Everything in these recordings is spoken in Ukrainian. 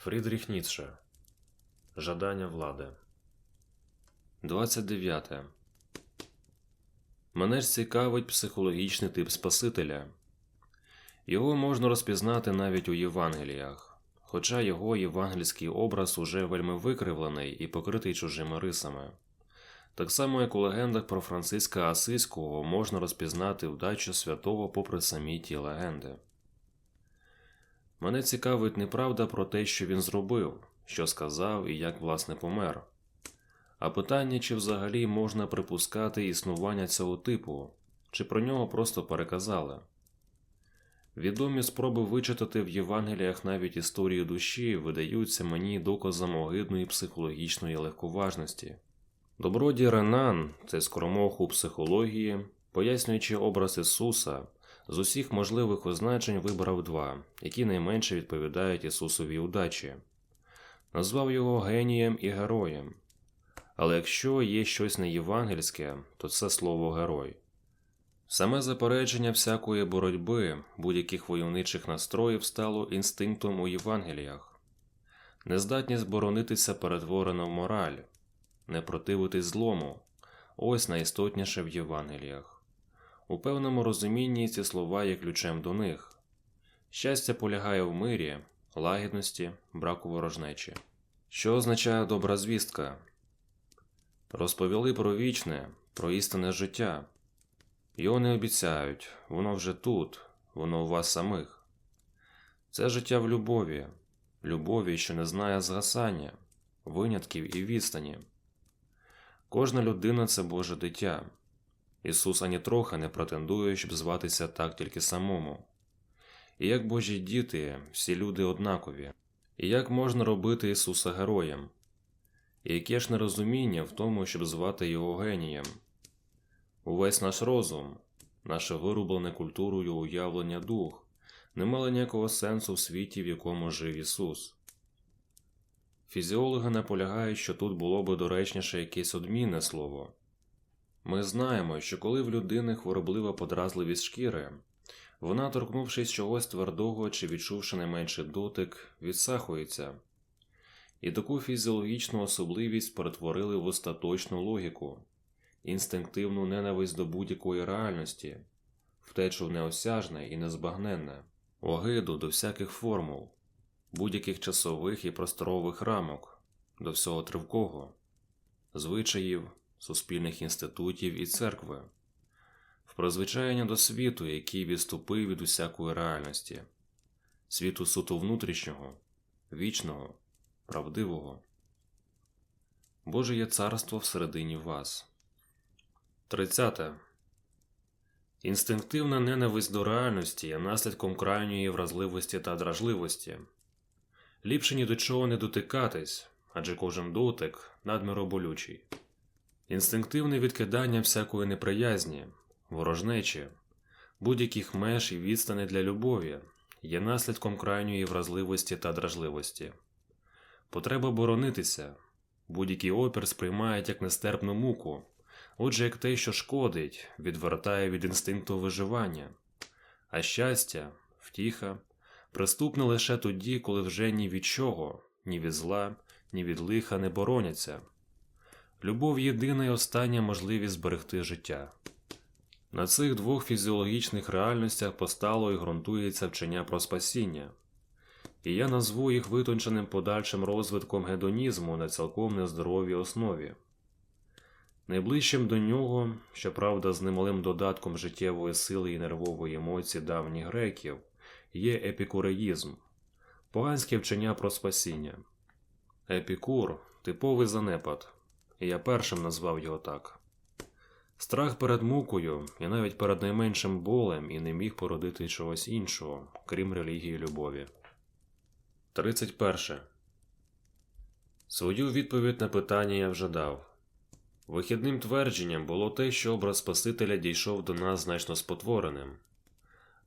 Фрідріх Ніцше Жадання влади 29. Мене ж цікавить психологічний тип Спасителя. Його можна розпізнати навіть у Євангеліях, хоча його євангельський образ уже вельми викривлений і покритий чужими рисами. Так само, як у легендах про Франциска Асиського можна розпізнати вдачу святого попри самі ті легенди. Мене цікавить не правда про те, що він зробив, що сказав і як власне помер, а питання, чи взагалі можна припускати існування цього типу, чи про нього просто переказали. Відомі спроби вичитати в Євангеліях навіть історії душі видаються мені доказом огидної психологічної легковажності. Добродій Ренан, це скоромох у психології, пояснюючи образ Ісуса, з усіх можливих означень вибрав два, які найменше відповідають Ісусовій удачі. Назвав його генієм і героєм. Але якщо є щось неєвангельське, то це слово герой. Саме заперечення всякої боротьби, будь-яких войовничих настроїв стало інстинктом у Євангеліях. Нездатність боронитися перетворена в мораль, не противитись злому ось найістотніше в Євангеліях. У певному розумінні ці слова є ключем до них. Щастя полягає в мирі, лагідності, браку ворожнечі. Що означає добра звістка? Розповіли про вічне, про істинне життя. Його не обіцяють, воно вже тут, воно у вас самих. Це життя в любові, любові, що не знає згасання, винятків і відстані. Кожна людина це Боже дитя. Ісус ані трохи не претендує, щоб зватися так тільки самому. І як Божі діти, всі люди однакові, і як можна робити Ісуса героєм, і яке ж нерозуміння в тому, щоб звати Його генієм? Увесь наш розум, наше вирублене культурою уявлення дух, не мало ніякого сенсу в світі, в якому жив Ісус. Фізіологи наполягають, що тут було би доречніше якесь одмінне слово. Ми знаємо, що коли в людини хвороблива подразливість шкіри, вона, торкнувшись чогось твердого чи відчувши не менший дотик, відсахується, і таку фізіологічну особливість перетворили в остаточну логіку, інстинктивну ненависть до будь-якої реальності, втечу в неосяжне і незбагненне, огиду до всяких формул, будь-яких часових і просторових рамок, до всього тривкого, звичаїв суспільних інститутів і церкви, в призвичаєння до світу, який відступив від усякої реальності, світу суто внутрішнього, вічного, правдивого. Боже є царство всередині вас. 30. Інстинктивна ненависть до реальності є наслідком крайньої вразливості та дражливості. Ліпше ні до чого не дотикатись, адже кожен дотик надміро болючий. Інстинктивне відкидання всякої неприязні, ворожнечі, будь-яких меж і відстани для любові є наслідком крайньої вразливості та дражливості. Потреба боронитися, будь-який опір сприймають як нестерпну муку, отже, як те, що шкодить, відвертає від інстинкту виживання, а щастя, втіха, приступне лише тоді, коли вже ні від чого, ні від зла, ні від лиха не бороняться. Любов єдина і остання можливість зберегти життя. На цих двох фізіологічних реальностях постало і ґрунтується вчення про спасіння, і я назву їх витонченим подальшим розвитком гедонізму на цілком нездоровій основі. Найближчим до нього, щоправда, з немалим додатком життєвої сили і нервової емоції давніх греків, є епікуреїзм, поганське вчення про спасіння. Епікур типовий занепад я першим назвав його так. Страх перед мукою і навіть перед найменшим болем і не міг породити чогось іншого, крім релігії любові. 31. Свою відповідь на питання я вже дав. Вихідним твердженням було те, що образ Спасителя дійшов до нас значно спотвореним,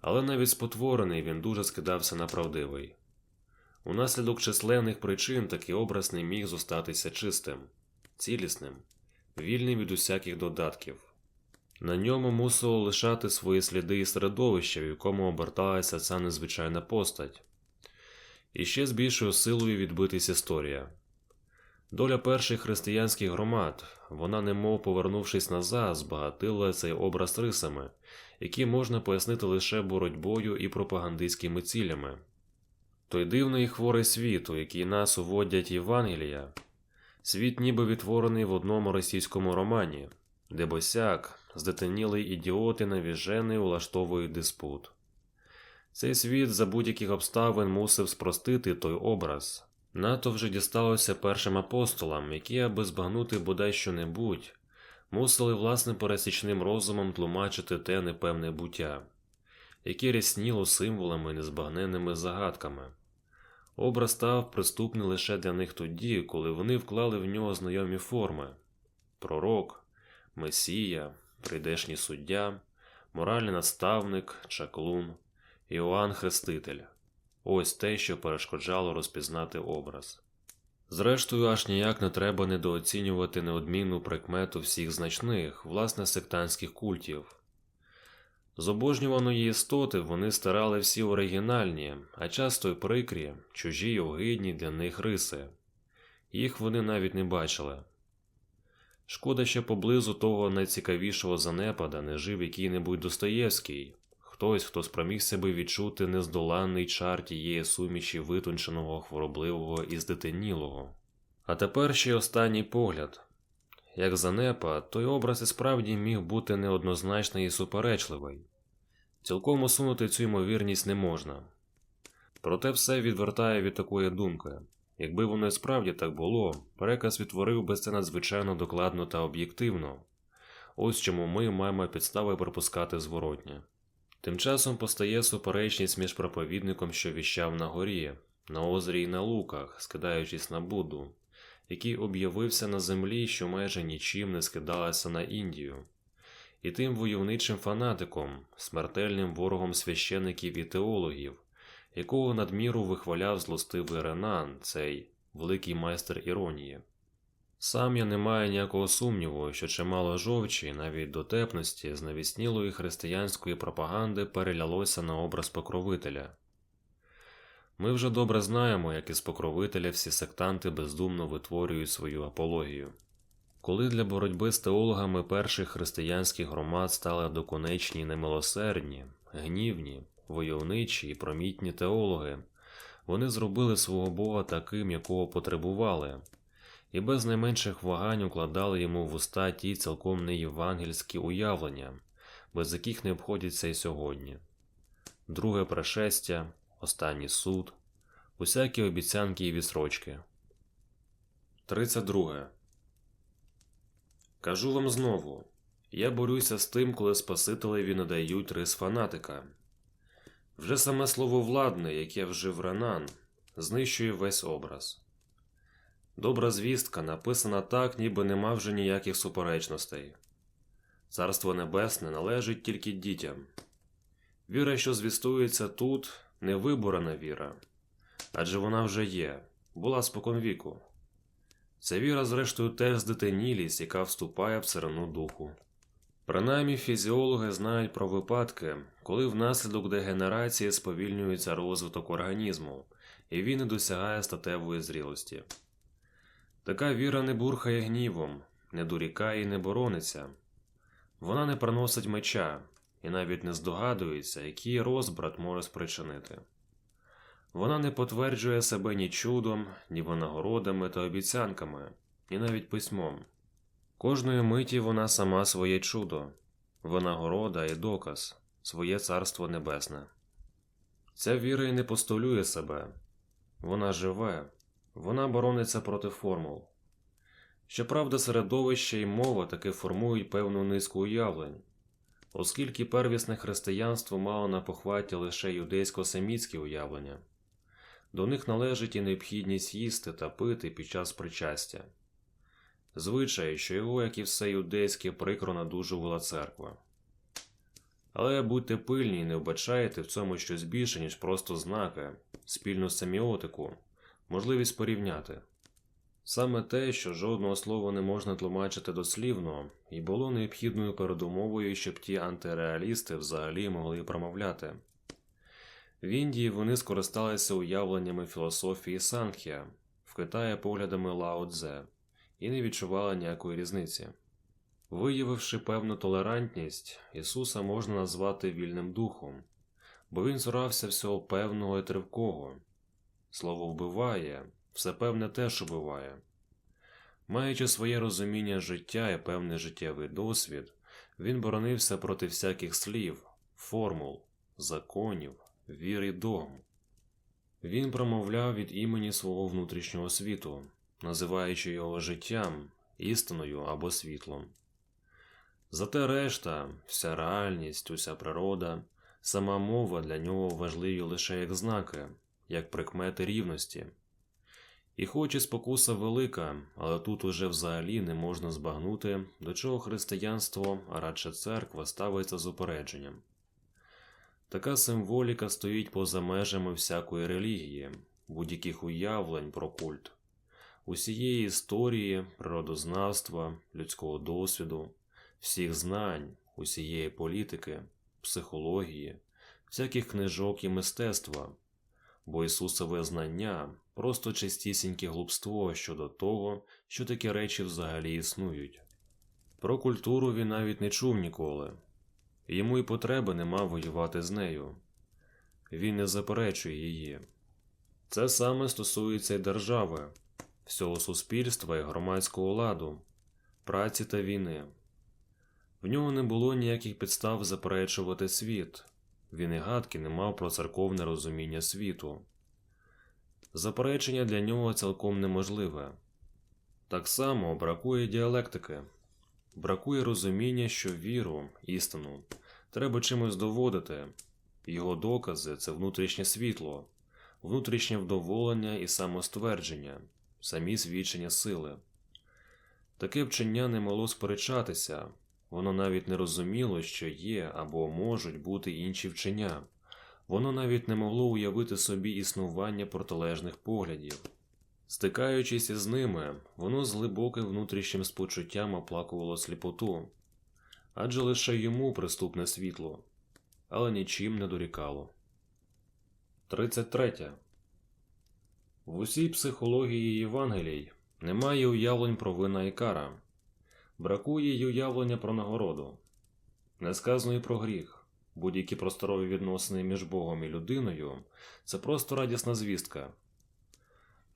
але навіть спотворений він дуже скидався на правдивий. Унаслідок численних причин такий образ не міг зостатися чистим цілісним, вільним від усяких додатків. На ньому мусило лишати свої сліди і середовище, в якому оберталася ця незвичайна постать. І ще з більшою силою відбитись історія. Доля перших християнських громад, вона, немов повернувшись назад, збагатила цей образ рисами, які можна пояснити лише боротьбою і пропагандистськими цілями. Той дивний і хворий світ, у який нас уводять Євангелія, світ ніби відтворений в одному російському романі, де босяк, здетенілий ідіот і навіжений улаштовує диспут. Цей світ за будь-яких обставин мусив спростити той образ. Нато вже дісталося першим апостолам, які, аби збагнути бодай що-небудь, мусили власним пересічним розумом тлумачити те непевне буття, яке рясніло символами і незбагненними загадками. Образ став приступний лише для них тоді, коли вони вклали в нього знайомі форми пророк, месія, прийдешній суддя, моральний наставник, чаклун, Іоанн Хреститель. Ось те, що перешкоджало розпізнати образ. Зрештою, аж ніяк не треба недооцінювати неодмінну прикмету всіх значних, власне, сектантських культів. З обожнюваної істоти вони старали всі оригінальні, а часто й прикрі, чужі й огидні для них риси. Їх вони навіть не бачили. Шкода, що поблизу того найцікавішого занепада не жив який-небудь Достоєвський, хтось, хто спромігся би відчути нездоланний чар тієї суміші витонченого, хворобливого і здетенілого. А тепер ще й останній погляд. Як занепад, той образ і справді міг бути неоднозначний і суперечливий. Цілком усунути цю ймовірність не можна. Проте все відвертає від такої думки. Якби воно і справді так було, переказ відтворив би це надзвичайно докладно та об'єктивно. Ось чому ми маємо підстави припускати зворотнє. Тим часом постає суперечність між проповідником, що віщав на горі, на озері і на луках, скидаючись на Будду, який об'явився на землі, що майже нічим не скидалася на Індію, і тим войовничим фанатиком, смертельним ворогом священиків і теологів, якого надміру вихваляв злостивий Ренан, цей великий майстер іронії. Сам я не маю ніякого сумніву, що чимало жовчі, навіть дотепності, з навіснілої християнської пропаганди перелялося на образ покровителя. Ми вже добре знаємо, як із покровителя всі сектанти бездумно витворюють свою апологію. Коли для боротьби з теологами перших християнських громад стали доконечні немилосердні, гнівні, войовничі і промітні теологи, вони зробили свого Бога таким, якого потребували, і без найменших вагань укладали йому в уста ті цілком неєвангельські уявлення, без яких не обходяться й сьогодні. Друге пришестя, останній суд, усякі обіцянки і відсрочки. 32. Кажу вам знову я борюся з тим, коли Спасителеві надають рис фанатика. Вже саме слово владне, яке вжив Ренан, знищує весь образ. Добра звістка написана так, ніби нема вже ніяких суперечностей. Царство Небесне належить тільки дітям. Віра, що звістується тут, не виборена віра, адже вона вже є, була споконвіку. Ця віра, зрештою, теж здетенілість, яка вступає в царину духу. Принаймні фізіологи знають про випадки, коли внаслідок дегенерації сповільнюється розвиток організму, і він не досягає статевої зрілості. Така віра не бурхає гнівом, не дорікає і не борониться, вона не приносить меча і навіть не здогадується, який розбрат може спричинити. Вона не потверджує себе ні чудом, ні винагородами та обіцянками, ні навіть письмом. Кожної миті вона сама своє чудо, винагорода і доказ, своє царство небесне. Ця віра й не постулює себе, вона живе, вона борониться проти формул. Щоправда, середовище і мова таки формують певну низку уявлень, оскільки первісне християнство мало на похваті лише юдейсько-семітські уявлення, до них належить і необхідність їсти та пити під час причастя, звичай, що його, як і все юдейське, прикро надужувала церква. Але будьте пильні і не вбачайте в цьому щось більше, ніж просто знаки, спільну семіотику, можливість порівняти. Саме те, що жодного слова не можна тлумачити дослівно, і було необхідною передумовою, щоб ті антиреалісти взагалі могли промовляти. В Індії вони скористалися уявленнями філософії Санх'я, в Китаї поглядами Лао Цзе і не відчували ніякої різниці. Виявивши певну толерантність, Ісуса можна назвати вільним духом, бо він цурався всього певного і тривкого. Слово вбиває, все певне теж убиває. Маючи своє розуміння життя і певний життєвий досвід, він боронився проти всяких слів, формул, законів, вір і догм. Він промовляв від імені свого внутрішнього світу, називаючи його життям, істиною або світлом. Зате решта, вся реальність, уся природа, сама мова для нього важливі лише як знаки, як прикмети рівності. І хоч і спокуса велика, але тут уже взагалі не можна збагнути, до чого християнство, а радше церква, ставиться з упередженням. Така символіка стоїть поза межами всякої релігії, будь-яких уявлень про культ, усієї історії, природознавства, людського досвіду, всіх знань, усієї політики, психології, всяких книжок і мистецтва, бо Ісусове знання просто чистісіньке глупство щодо того, що такі речі взагалі існують. Про культуру він навіть не чув ніколи. Йому й потреби нема воювати з нею. Він не заперечує її. Це саме стосується й держави, всього суспільства і громадського ладу, праці та війни. В нього не було ніяких підстав заперечувати світ, він і гадки не мав про церковне розуміння світу. Заперечення для нього цілком неможливе. Так само бракує діалектики, бракує розуміння, що віру, істину треба чимось доводити, його докази це внутрішнє світло, внутрішнє вдоволення і самоствердження, самі свідчення сили. Таке вчення не могло сперечатися, воно навіть не розуміло, що є або можуть бути інші вчення, воно навіть не могло уявити собі існування протилежних поглядів. Стикаючись із ними, воно з глибоким внутрішнім спочуттям оплакувало сліпоту, адже лише йому приступне світло, але нічим не дорікало. 33. В усій психології Євангелій немає уявлень про вина і кара, бракує й уявлення про нагороду, не сказано і про гріх. Будь-які просторові відносини між Богом і людиною це просто радісна звістка.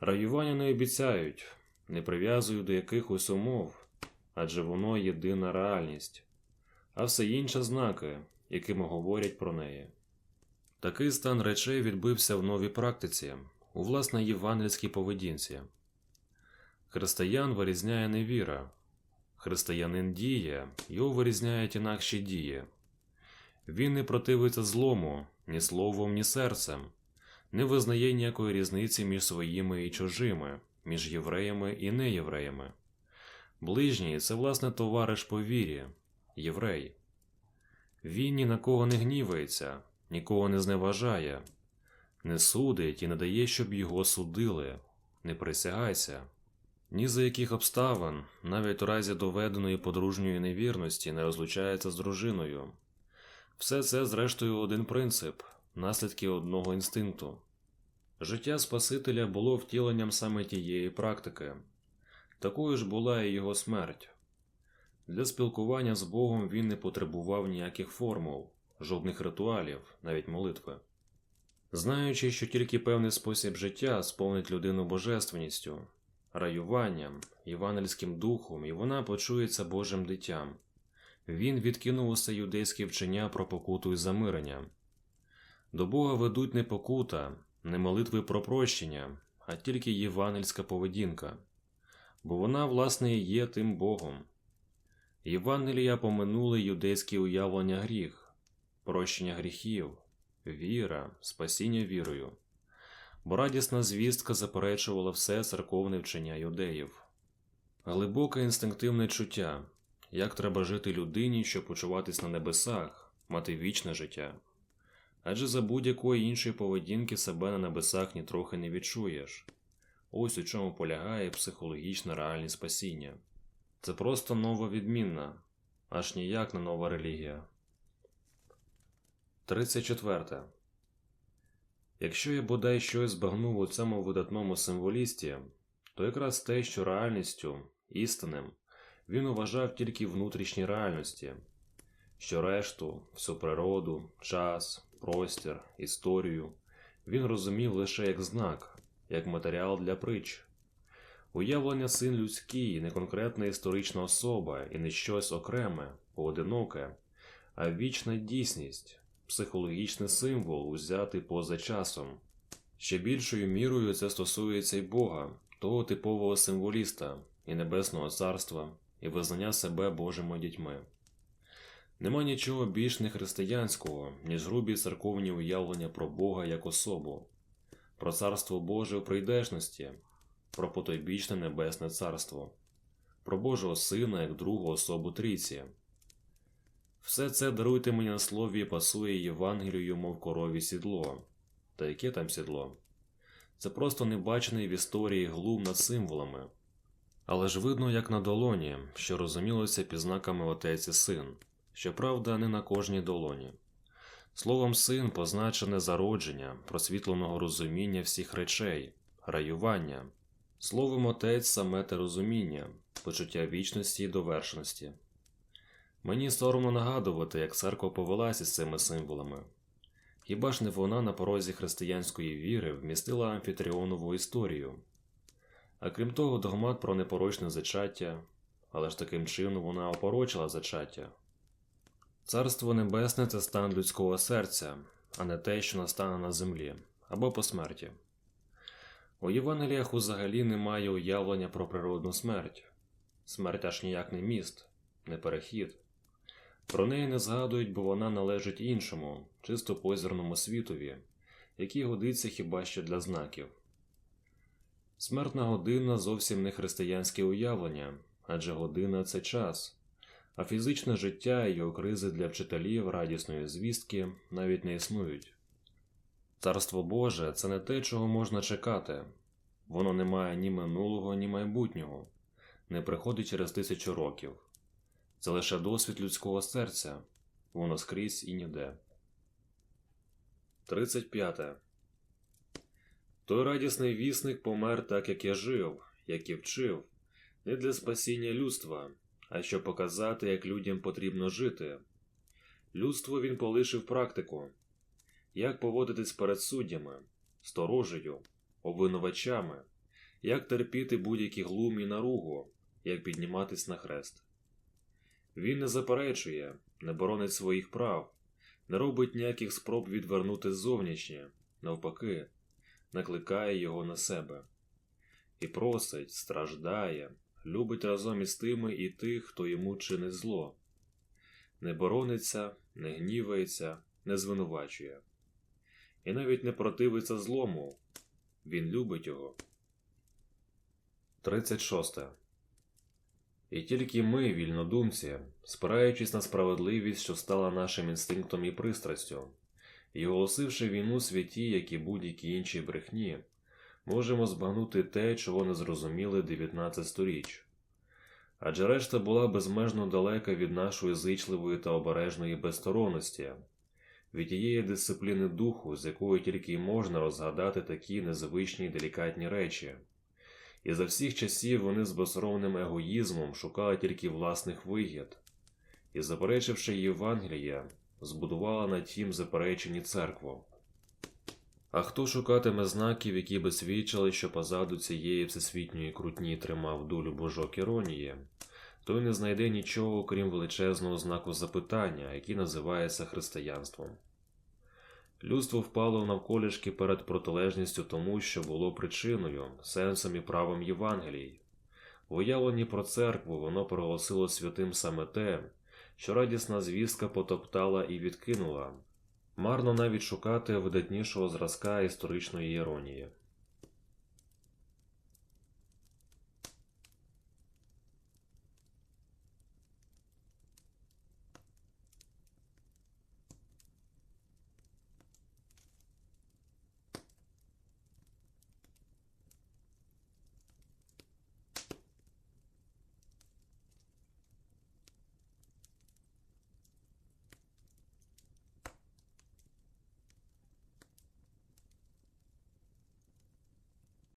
Раювання не обіцяють, не прив'язують до якихось умов, адже воно єдина реальність, а все інше знаки, якими говорять про неї. Такий стан речей відбився в новій практиці, у власне євангельській поведінці. Християн вирізняє не віра, християнин діє, його вирізняють інакші дії. Він не противиться злому ні словом, ні серцем, не визнає ніякої різниці між своїми і чужими, між євреями і неєвреями. Ближній це власне товариш по вірі, єврей. Він ні на кого не гнівається, нікого не зневажає, не судить і не дає, щоб його судили, не присягайся. Ні за яких обставин, навіть у разі доведеної подружньої невірності, не розлучається з дружиною. Все це, зрештою, один принцип, наслідки одного інстинкту. Життя Спасителя було втіленням саме тієї практики, такою ж була і його смерть. Для спілкування з Богом він не потребував ніяких формул, жодних ритуалів, навіть молитви. Знаючи, що тільки певний спосіб життя сповнить людину божественністю, раюванням, євангельським духом, і вона почується Божим дитям. Він відкинув усе юдейське вчення про покуту і замирення. До Бога ведуть не покута, не молитви про прощення, а тільки євангельська поведінка, бо вона, власне, і є тим Богом. Євангелія поминули юдейські уявлення гріх, прощення гріхів, віра, спасіння вірою, бо радісна звістка заперечувала все церковне вчення юдеїв, глибоке інстинктивне чуття як треба жити людині, щоб почуватись на небесах, мати вічне життя. Адже за будь-якої іншої поведінки себе на небесах нітрохи не відчуєш. Ось у чому полягає психологічне реальне спасіння. Це просто нова відмінна, аж ніяк не нова релігія. 34. Якщо я бодай щось збагнув у цьому видатному символісті, то якраз те, що реальністю, істинним, він вважав тільки внутрішні реальності, що решту, всю природу, час, простір, історію він розумів лише як знак, як матеріал для притч. Уявлення син людський не конкретна історична особа і не щось окреме, поодиноке, а вічна дійсність, психологічний символ, узятий поза часом. Ще більшою мірою це стосується й Бога, того типового символіста і Небесного Царства, і визнання себе Божими дітьми. Нема нічого більш нехристиянського, ніж грубі церковні уявлення про Бога як особу, про царство Боже в прийдешності, про потойбічне небесне царство, про Божого Сина як другу особу трійці. Все це даруйте мені на слові пасує Євангелію, мов корові сідло. Та яке там сідло? Це просто небачений в історії глум над символами. Але ж видно, як на долоні, що розумілося під знаками отець і син, щоправда, не на кожній долоні. Словом, син позначене зародження, просвітленого розуміння всіх речей, раювання, словом, отець саме те розуміння, почуття вічності і довершеності. Мені соромно нагадувати, як церква повелася з цими символами. Хіба ж не вона на порозі християнської віри вмістила амфітріонову історію? А крім того, догмат про непорочне зачаття, але ж таким чином вона опорочила зачаття. Царство Небесне це стан людського серця, а не те, що настане на землі, або по смерті. У Євангеліях взагалі немає уявлення про природну смерть. Смерть аж ніяк не міст, не перехід. Про неї не згадують, бо вона належить іншому, чисто позірному світові, який годиться хіба що для знаків. Смертна година зовсім не християнське уявлення, адже година це час, а фізичне життя і його кризи для вчителів радісної звістки навіть не існують. Царство Боже це не те, чого можна чекати, воно не має ні минулого, ні майбутнього, не приходить через тисячу років. Це лише досвід людського серця, воно скрізь і ніде. 35. Той радісний вісник помер так, як я жив, як і вчив, не для спасіння людства, а щоб показати, як людям потрібно жити. Людство він полишив практику, як поводитись перед суддями, сторожею, обвинувачами, як терпіти будь-які глумі наругу, як підніматись на хрест. Він не заперечує, не боронить своїх прав, не робить ніяких спроб відвернути зовнішнє, навпаки, накликає його на себе і просить, страждає, любить разом із тими і тих, хто йому чинить зло, не борониться, не гнівається, не звинувачує, і навіть не противиться злому, він любить його. 36. І тільки ми, вільнодумці, спираючись на справедливість, що стала нашим інстинктом і пристрастю, і оголосивши війну святі, як і будь-які інші брехні, можемо збагнути те, чого не зрозуміли 19 сторіч. Адже решта була безмежно далека від нашої зичливої та обережної безсторонності, від тієї дисципліни духу, з якою тільки й можна розгадати такі незвичні й делікатні речі. І за всіх часів вони з безсоромним егоїзмом шукали тільки власних вигід, і, заперечивши Євангелія, збудувала на тім запереченні церкву. А хто шукатиме знаків, які би свідчили, що позаду цієї всесвітньої крутні тримав долю божок іронії, той не знайде нічого, крім величезного знаку запитання, який називається християнством. Людство впало навколішки перед протилежністю тому, що було причиною, сенсом і правом Євангелії. В уявленні про церкву воно проголосило святим саме те, що радісна звістка потоптала і відкинула, марно навіть шукати видатнішого зразка історичної іронії.